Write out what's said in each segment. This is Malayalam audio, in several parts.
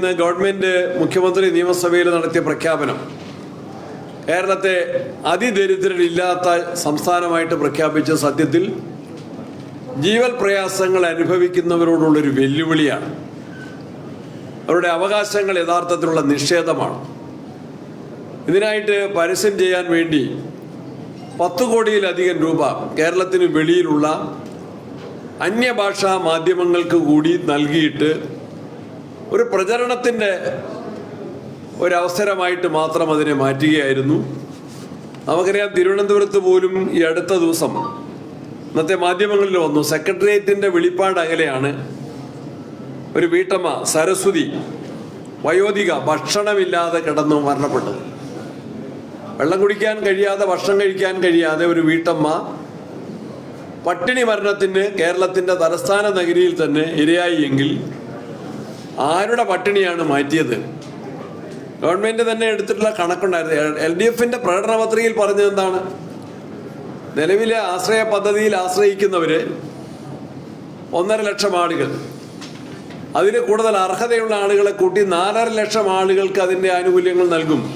ഇന്ന് ഗവൺമെന്റ് മുഖ്യമന്ത്രി നിയമസഭയിൽ നടത്തിയ പ്രഖ്യാപനം. കേരളത്തെ അതിദരിദ്രരില്ലാത്ത സംസ്ഥാനമായിട്ട് പ്രഖ്യാപിച്ച സത്യത്തിൽ ജീവൽ പ്രയാസങ്ങൾ അനുഭവിക്കുന്നവരോടുള്ളൊരു വെല്ലുവിളിയാണ്. അവരുടെ അവകാശങ്ങൾ യഥാർത്ഥത്തിലുള്ള നിഷേധമാണ്. ഇതിനായിട്ട് പരസ്യം ചെയ്യാൻ വേണ്ടി പത്ത് കോടിയിലധികം രൂപ കേരളത്തിന് വെളിയിലുള്ള അന്യഭാഷാ മാധ്യമങ്ങൾക്ക് കൂടി നൽകിയിട്ട് ഒരു പ്രചരണത്തിന്റെ ഒരവസരമായിട്ട് മാത്രം അതിനെ മാറ്റുകയായിരുന്നു. നമുക്കറിയാം തിരുവനന്തപുരത്ത് പോലും ഈ അടുത്ത ദിവസം ഇന്നത്തെ മാധ്യമങ്ങളിൽ വന്നു. സെക്രട്ടേറിയറ്റിന്റെ വെളിപ്പാട് അകലെയാണ് ഒരു വീട്ടമ്മ സരസ്വതി വയോധിക ഭക്ഷണമില്ലാതെ കിടന്നു മരണപ്പെട്ടത്. വെള്ളം കുടിക്കാൻ കഴിയാതെ ഭക്ഷണം കഴിക്കാൻ കഴിയാതെ ഒരു വീട്ടമ്മ പട്ടിണി മരണത്തിന് കേരളത്തിന്റെ തലസ്ഥാന നഗരിയിൽ തന്നെ ഇരയായി എങ്കിൽ ആരുടെ പട്ടിണിയാണ് മാറ്റിയത്? ഗവൺമെന്റ് തന്നെ എടുത്തിട്ടുള്ള കണക്കുണ്ടായിരുന്നു. എൽ ഡി എഫിന്റെ പ്രകടന പത്രികയിൽ പറഞ്ഞത് എന്താണ്? നിലവിലെ ആശ്രയ പദ്ധതിയിൽ ആശ്രയിക്കുന്നവര് ഒന്നര ലക്ഷം ആളുകൾ. അതിന് കൂടുതൽ അർഹതയുള്ള ആളുകളെ കൂട്ടി നാലര ലക്ഷം ആളുകൾക്ക് അതിന്റെ ആനുകൂല്യങ്ങൾ നൽകും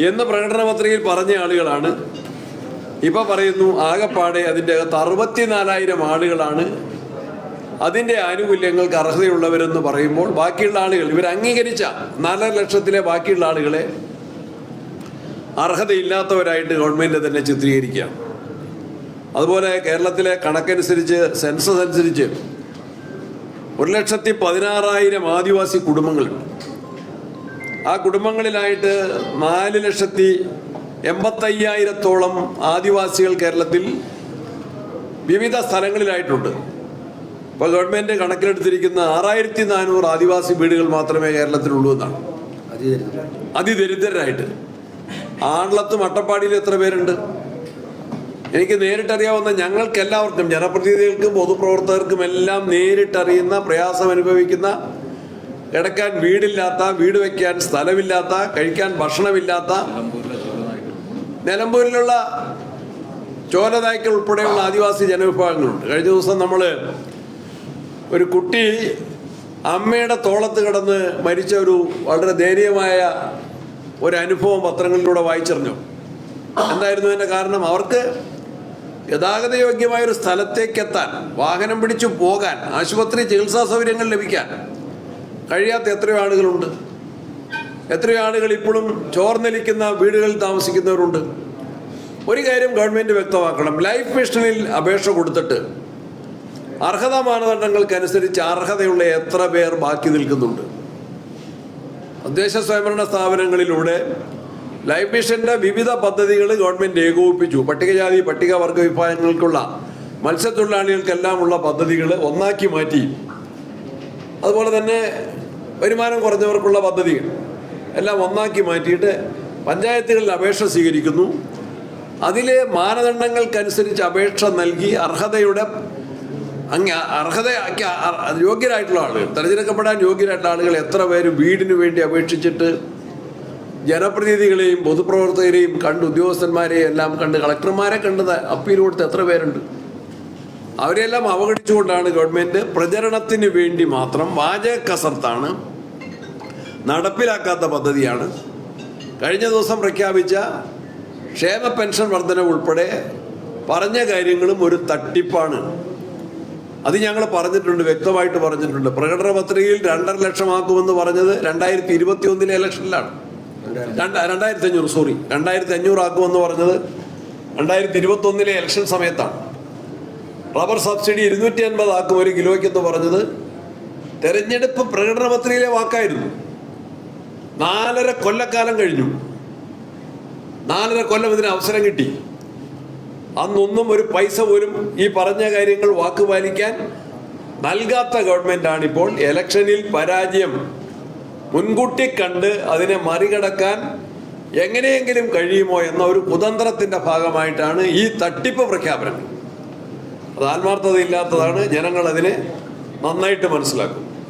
എന്ന് പ്രകടന പത്രികയിൽ പറഞ്ഞ ആളുകളാണ്. ഇപ്പൊ പറയുന്നു ആകെപ്പാടെ അതിന്റെ അകത്ത് അറുപത്തിനാലായിരം ആളുകളാണ് അതിന്റെ ആനുകൂല്യങ്ങൾക്ക് അർഹതയുള്ളവരെന്ന് പറയുമ്പോൾ ബാക്കിയുള്ള ആളുകൾ ഇവർ അംഗീകരിച്ച നാലര ലക്ഷത്തിലെ ബാക്കിയുള്ള ആളുകളെ അർഹതയില്ലാത്തവരായിട്ട് ഗവൺമെന്റ് തന്നെ ചിത്രീകരിക്കാം അതുപോലെ കേരളത്തിലെ കണക്കനുസരിച്ച് സെൻസസ് അനുസരിച്ച് ഒരു ലക്ഷത്തി പതിനാറായിരം ആദിവാസി കുടുംബങ്ങളുണ്ട്. ആ കുടുംബങ്ങളിലായിട്ട് നാല് ലക്ഷത്തി എൺപത്തയ്യായിരത്തോളം ആദിവാസികൾ കേരളത്തിൽ വിവിധ സ്ഥലങ്ങളിലായിട്ടുണ്ട്. ഇപ്പോൾ ഗവൺമെന്റ് കണക്കിലെടുത്തിരിക്കുന്ന ആറായിരത്തി നാനൂറ് ആദിവാസി വീടുകൾ മാത്രമേ കേരളത്തിലുള്ളൂ എന്നാണ്. അതിദരിദ്രരായിട്ട്. ആണലത്തും അട്ടപ്പാടിയിൽ എത്ര പേരുണ്ട്? എനിക്ക് നേരിട്ടറിയാവുന്ന ഞങ്ങൾക്ക് എല്ലാവർക്കും ജനപ്രതിനിധികൾക്കും പൊതുപ്രവർത്തകർക്കും എല്ലാം നേരിട്ടറിയുന്ന പ്രയാസം അനുഭവിക്കുന്ന കിടക്കാൻ വീടില്ലാത്ത വീട് വയ്ക്കാൻ സ്ഥലമില്ലാത്ത കഴിക്കാൻ ഭക്ഷണമില്ലാത്ത നിലമ്പൂരിലുള്ള ചോലനായ്ക്കൾ ഉൾപ്പെടെയുള്ള ആദിവാസി ജനവിഭാഗങ്ങളുണ്ട്. കഴിഞ്ഞ ദിവസം നമ്മൾ ഒരു കുട്ടി അമ്മയുടെ തോളത്ത് കിടന്ന് മരിച്ച ഒരു വളരെ ദയനീയമായ ഒരു അനുഭവം പത്രങ്ങളിലൂടെ വായിച്ചറിഞ്ഞു. എന്തായിരുന്നു അതിന്റെ കാരണം? അവർക്ക് ഗതാഗത യോഗ്യമായ ഒരു സ്ഥലത്തേക്ക് എത്താൻ വാഹനം പിടിച്ചു പോകാൻ ആശുപത്രി ചികിത്സാ സൗകര്യങ്ങൾ ലഭിക്കാൻ കഴിയാത്ത എത്രയോ ആളുകളുണ്ട്. എത്രയോ ആളുകൾ ഇപ്പോഴും ചോർന്നലിക്കുന്ന വീടുകളിൽ താമസിക്കുന്നവരുണ്ട്. ഒരു കാര്യം ഗവൺമെന്റ് വ്യക്തമാക്കണം. ലൈഫ് മിഷനിൽ അപേക്ഷ കൊടുത്തിട്ട് അർഹതാ മാനദണ്ഡങ്ങൾക്കനുസരിച്ച് അർഹതയുള്ള എത്ര പേർ ബാക്കി നിൽക്കുന്നുണ്ട്? തദ്ദേശ സ്വയംഭരണ സ്ഥാപനങ്ങളിലൂടെ ലൈഫ് മിഷന്റെ വിവിധ പദ്ധതികൾ ഗവൺമെന്റ് ഏകോപിപ്പിച്ചു. പട്ടികജാതി പട്ടികവർഗ വിഭാഗങ്ങൾക്കുള്ള മത്സ്യത്തൊഴിലാളികൾക്കെല്ലാം ഉള്ള പദ്ധതികൾ ഒന്നാക്കി മാറ്റി. അതുപോലെ തന്നെ വരുമാനം കുറഞ്ഞവർക്കുള്ള പദ്ധതികൾ എല്ലാം ഒന്നാക്കി മാറ്റിയിട്ട് പഞ്ചായത്തുകളിൽ അപേക്ഷ സ്വീകരിക്കുന്നു. അതിലെ മാനദണ്ഡങ്ങൾക്കനുസരിച്ച് അപേക്ഷ നൽകി അർഹതയുടെ അങ്ങ് അർഹത യോഗ്യരായിട്ടുള്ള ആളുകൾ. തെരഞ്ഞെടുക്കപ്പെടാൻ യോഗ്യരായിട്ടുള്ള ആളുകൾ എത്ര പേര് വീടിനു വേണ്ടി അപേക്ഷിച്ചിട്ട് ജനപ്രതിനിധികളെയും പൊതുപ്രവർത്തകരെയും കണ്ട് ഉദ്യോഗസ്ഥന്മാരെയും എല്ലാം കണ്ട് കളക്ടർമാരെ കണ്ടത് അപ്പീൽ കൊടുത്ത് എത്ര പേരുണ്ട്? അവരെല്ലാം അവഗണിച്ചുകൊണ്ടാണ് ഗവൺമെന്റ് പ്രചരണത്തിന് വേണ്ടി മാത്രം വാചക കസർത്താണ് നടപ്പിലാക്കാത്ത പദ്ധതിയാണ്. കഴിഞ്ഞ ദിവസം പ്രഖ്യാപിച്ച ക്ഷേമ പെൻഷൻ വർധന ഉൾപ്പെടെ പറഞ്ഞ കാര്യങ്ങളും ഒരു തട്ടിപ്പാണ്. അത് ഞങ്ങൾ പറഞ്ഞിട്ടുണ്ട് വ്യക്തമായിട്ട് പറഞ്ഞിട്ടുണ്ട്. പ്രകടന പത്രികയിൽ രണ്ടര ലക്ഷമാക്കുമെന്ന് പറഞ്ഞത് രണ്ടായിരത്തി ഇരുപത്തി ഒന്നിലെ ഇലക്ഷനിലാണ്. രണ്ട രണ്ടായിരത്തി അഞ്ഞൂറ് സോറി രണ്ടായിരത്തി അഞ്ഞൂറ് ആക്കുമെന്ന് പറഞ്ഞത് രണ്ടായിരത്തി ഇരുപത്തി ഒന്നിലെ ഇലക്ഷൻ സമയത്താണ്. റബ്ബർ സബ്സിഡി ഇരുന്നൂറ്റി അൻപത് ആക്കും ഒരു കിലോയ്ക്ക് എന്ന് പറഞ്ഞത് തെരഞ്ഞെടുപ്പ് പ്രകടന പത്രികയിലെ വാക്കായിരുന്നു. നാലര കൊല്ലക്കാലം കഴിഞ്ഞു. നാലര കൊല്ലം ഇതിന് അവസരം കിട്ടി. അന്നൊന്നും ഒരു പൈസ പോലും ഈ പറഞ്ഞ കാര്യങ്ങൾ വാക്കുപാലിക്കാൻ നൽകാത്ത ഗവൺമെന്റാണ് ഇപ്പോൾ ഇലക്ഷനിൽ പരാജയം. മുൻകൂട്ടി കണ്ട് അതിനെ മറികടക്കാൻ എങ്ങനെയെങ്കിലും കഴിയുമോ എന്ന ഒരു കുതന്ത്രത്തിന്റെ ഭാഗമായിട്ടാണ് ഈ തട്ടിപ്പ് പ്രഖ്യാപനം. അത് ആത്മാർത്ഥതയില്ലാത്തതാണ്. ജനങ്ങൾ അതിനെ നന്നായിട്ട് മനസ്സിലാക്കും.